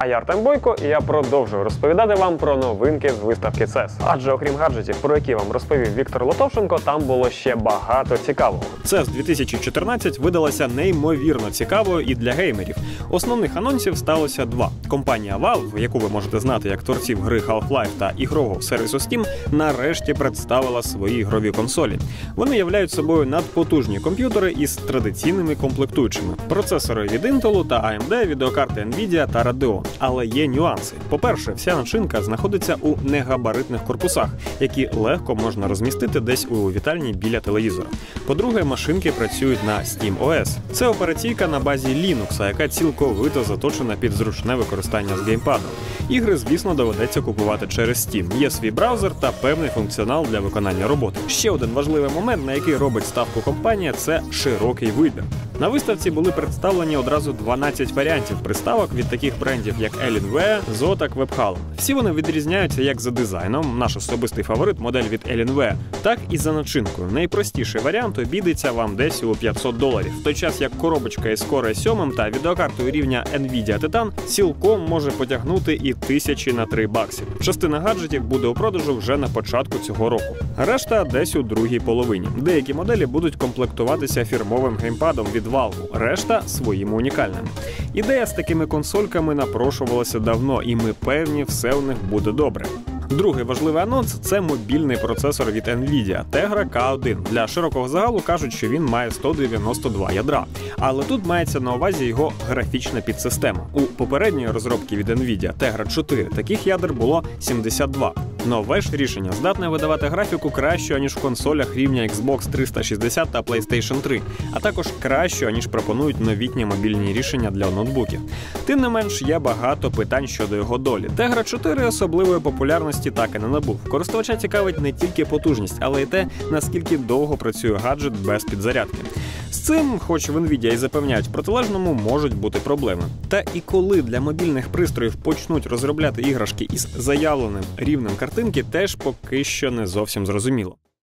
А я Артем Бойко, і я продовжую розповідати вам про новинки з виставки CES. Адже окрім гаджетів, про які вам розповів Віктор Лотовченко, там було ще багато цікавого. CES 2014 видалася неймовірно цікавою і для геймерів. Основних анонсів сталося два. Компанія Valve, яку ви можете знати як творців гри Half-Life та ігрового сервісу Steam, нарешті представила свої ігрові консолі. Вони являють собою надпотужні комп'ютери із традиційними комплектуючими: процесори від Intel та AMD, відеокарти Nvidia та Radeon. Але є нюанси. По-перше, вся начинка знаходиться у негабаритних корпусах, які легко можна розмістити десь у вітальні біля телевізора. По-друге, машинки працюють на SteamOS. Це операційка на базі Linux, яка цілковито заточена під зручне використання з геймпадом. Ігри, звісно, доведеться купувати через Steam. Є свій браузер та певний функціонал для виконання роботи. Ще один важливий момент, на який робить ставку компанія, це широкий вибір. На виставці були представлені одразу 12 варіантів приставок від таких брендів, як Alienware, Zotac, Webhallen. Всі вони відрізняються як за дизайном, наш особистий фаворит модель від Alienware, так і за начинкою. Найпростіший варіант обійдеться вам десь у 500 доларів, в той час як коробочка із Core 7 та відеокартою рівня Nvidia Titan цілком може потягнути і тисячі на 3 баксів. Частина гаджетів буде у продажу вже на початку цього року. Решта десь у другій половині. Деякі моделі будуть комплектуватися фірмовим геймпадом від Valve, решта своїми унікальними. Ідея з такими консольками напрошувалася давно, і ми певні, все у них буде добре. Другий важливий анонс це мобільний процесор від Nvidia Tegra K1. Для широкого загалу кажуть, що він має 192 ядра. Але тут мається на увазі його графічна підсистема. У попередньої розробки від Nvidia Tegra 4 таких ядер було 72. Нове ж рішення здатне видавати графіку кращу, ніж в консолях рівня Xbox 360 та PlayStation 3, а також кращу, ніж пропонують новітні мобільні рішення для ноутбуків. Тим не менш, є багато питань щодо його долі. Tegra 4 особливої популярності так і не набув. Користувача цікавить не тільки потужність, але й те, наскільки довго працює гаджет без підзарядки. Цим, хоч в Nvidia і запевняють протилежному, можуть бути проблеми. Та і коли для мобільних пристроїв почнуть розробляти іграшки із заявленим рівнем картинки, теж поки що не зовсім зрозуміло.